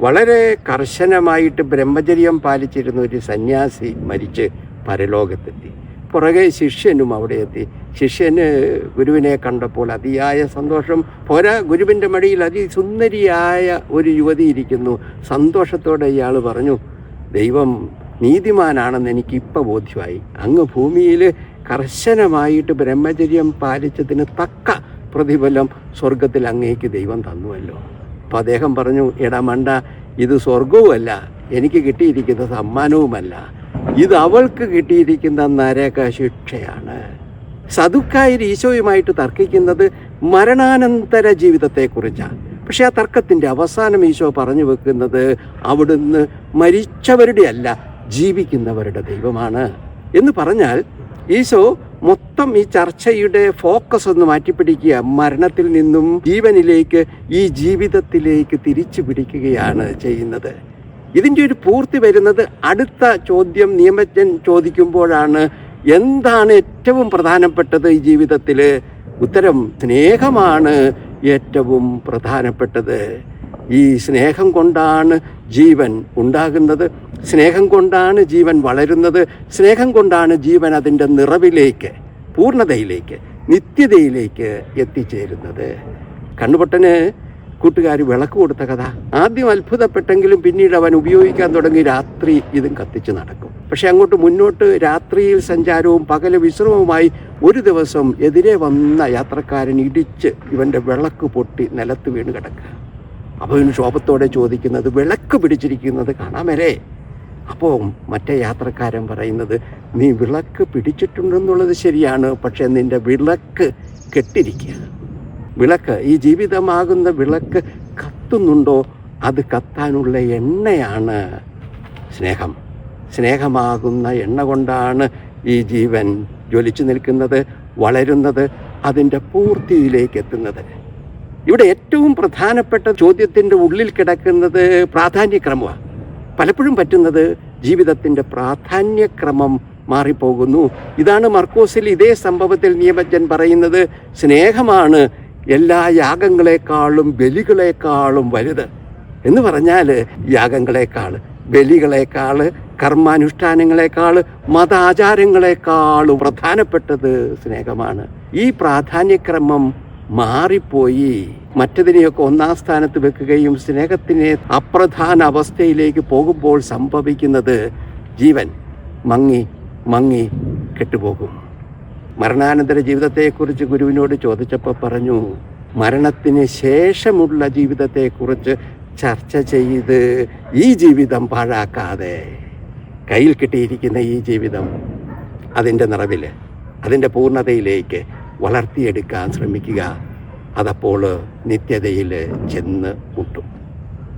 വളരെ കർശനമായിട്ട് ബ്രഹ്മചര്യം പാലിച്ചിരുന്ന ഒരു സന്യാസി മരിച്ച് പരലോകത്തെത്തി. പുറകെ ശിഷ്യനും അവിടെ എത്തി. ശിഷ്യന് ഗുരുവിനെ കണ്ടപ്പോൾ അതിയായ സന്തോഷം. പോരാ ഗുരുവിന്റെ മടിയിൽ അതിസുന്ദരിയായ ഒരു യുവതി ഇരിക്കുന്നു. സന്തോഷത്തോടെ ഇയാൾ പറഞ്ഞു ദൈവം നീതിമാനാണെന്ന് എനിക്ക് ഇപ്പം ബോധ്യമായി. അങ്ങ് ഭൂമിയിൽ കർശനമായിട്ട് ബ്രഹ്മചര്യം പാലിച്ചതിന് തക്ക പ്രതിഫലം സ്വർഗത്തിൽ അങ്ങേക്ക് ദൈവം തന്നുവല്ലോ. അപ്പം അദ്ദേഹം പറഞ്ഞു എടാ മണ്ട ഇത് സ്വർഗവുമല്ല എനിക്ക് കിട്ടിയിരിക്കുന്ന സമ്മാനവുമല്ല. ഇത് അവൾക്ക് കിട്ടിയിരിക്കുന്ന നരക ശിക്ഷയാണ് സതുക്കായി ഈശോയുമായിട്ട് തർക്കിക്കുന്നത് മരണാനന്തര ജീവിതത്തെക്കുറിച്ചാണ്. പക്ഷെ ആ തർക്കത്തിന്റെ അവസാനം ഈശോ പറഞ്ഞു വെക്കുന്നത് അവിടുന്ന് മരിച്ചവരുടെ അല്ല ജീവിക്കുന്നവരുടെ ദൈവമാണ്. എന്ന് പറഞ്ഞാൽ ഈശോ മൊത്തം ഈ ചർച്ചയുടെ ഫോക്കസ് ഒന്ന് മാറ്റിപ്പിടിക്കുക. മരണത്തിൽ നിന്നും ജീവനിലേക്ക് ഈ ജീവിതത്തിലേക്ക് തിരിച്ചു പിടിക്കുകയാണ് ചെയ്യുന്നത്. ഇതിന്റെ ഒരു പൂർത്തി വരുന്നത് അടുത്ത ചോദ്യം നിയമജ്ഞൻ ചോദിക്കുമ്പോഴാണ്. എന്താണ് ഏറ്റവും പ്രധാനപ്പെട്ടത് ഈ ജീവിതത്തിൽ ഉത്തരം സ്നേഹമാണ് ഏറ്റവും പ്രധാനപ്പെട്ടത്. ഈ സ്നേഹം കൊണ്ടാണ് ജീവൻ ഉണ്ടാകുന്നത്. സ്നേഹം കൊണ്ടാണ് ജീവൻ വളരുന്നത്. സ്നേഹം കൊണ്ടാണ് ജീവൻ അതിന്റെ നിറവിലേക്ക് പൂർണതയിലേക്ക് നിത്യതയിലേക്ക് എത്തിച്ചേരുന്നത്. കണ്ണുപൊട്ടന് കൂട്ടുകാർ വിളക്ക് കൊടുത്ത കഥ. ആദ്യം അത്ഭുതപ്പെട്ടെങ്കിലും പിന്നീട് അവൻ ഉപയോഗിക്കാൻ തുടങ്ങി. രാത്രി ഇതും കത്തിച്ച് നടക്കും. പക്ഷെ അങ്ങോട്ട് മുന്നോട്ട് രാത്രിയിൽ സഞ്ചാരവും പകൽ വിശ്രമവുമായി ഒരു ദിവസം എതിരെ വന്ന യാത്രക്കാരൻ ഇടിച്ച് ഇവന്റെ വിളക്ക് പൊട്ടി നിലത്ത് വീണ് കിടക്കുക. അപ്പോൾ ശോഭത്തോടെ ചോദിക്കുന്നത് വിളക്ക് പിടിച്ചിരിക്കുന്നത് കാണാമരേ അപ്പോൾ മറ്റേ യാത്രക്കാരൻ പറയുന്നത് നീ വിളക്ക് പിടിച്ചിട്ടുണ്ടെന്നുള്ളത് ശരിയാണ് പക്ഷേ നിന്റെ വിളക്ക് കെട്ടിരിക്കുക വിളക്ക് ഈ ജീവിതമാകുന്ന വിളക്ക് കത്തുന്നുണ്ടോ? അത് കത്താനുള്ള എണ്ണയാണ് സ്നേഹം. സ്നേഹമാകുന്ന എണ്ണ കൊണ്ടാണ് ഈ ജീവൻ ജ്വലിച്ചു നിൽക്കുന്നത് വളരുന്നത് അതിന്റെ പൂർത്തിയിലേക്ക് എത്തുന്നത്. ഇവിടെ ഏറ്റവും പ്രധാനപ്പെട്ട ചോദ്യത്തിന്റെ ഉള്ളിൽ കിടക്കുന്നത് പ്രാധാന്യക്രമമാണ്. പലപ്പോഴും പറ്റുന്നത് ജീവിതത്തിന്റെ പ്രാധാന്യക്രമം മാറിപ്പോകുന്നു. ഇതാണ് മർക്കോസിൽ ഇതേ സംഭവത്തിൽ നിയമജ്ഞൻ പറയുന്നത്. സ്നേഹമാണ് എല്ലാ യാഗങ്ങളെക്കാളും ബലികളെക്കാളും വലുത് എന്ന് പറഞ്ഞാൽ യാഗങ്ങളെക്കാൾ ബലികളെക്കാൾ കർമാനുഷ്ഠാനങ്ങളെക്കാൾ മതാചാരങ്ങളെക്കാളും പ്രധാനപ്പെട്ടത് സ്നേഹമാണ്. ഈ പ്രാധാന്യക്രമം മാറിപ്പോയി. മറ്റതിനെയൊക്കെ ഒന്നാം സ്ഥാനത്ത് വെക്കുകയും സ്നേഹത്തിനെ അപ്രധാന അവസ്ഥയിലേക്ക് പോകുമ്പോൾ സംഭവിക്കുന്നത് ജീവൻ മങ്ങി മങ്ങി കെട്ടുപോകും. മരണാനന്തര ജീവിതത്തെക്കുറിച്ച് ഗുരുവിനോട് ചോദിച്ചപ്പോൾ പറഞ്ഞു മരണത്തിന് ശേഷമുള്ള ജീവിതത്തെക്കുറിച്ച് ചർച്ച ചെയ്ത് ഈ ജീവിതം പാഴാക്കാതെ കയ്യിൽ കിട്ടിയിരിക്കുന്ന ഈ ജീവിതം അതിന്റെ നിറവിൽ അതിന്റെ പൂർണതയിലേക്ക് വളർത്തിയെടുക്കാൻ ശ്രമിക്കുക. അതപ്പോൾ നിത്യതയിൽ ചെന്ന് മുട്ടും.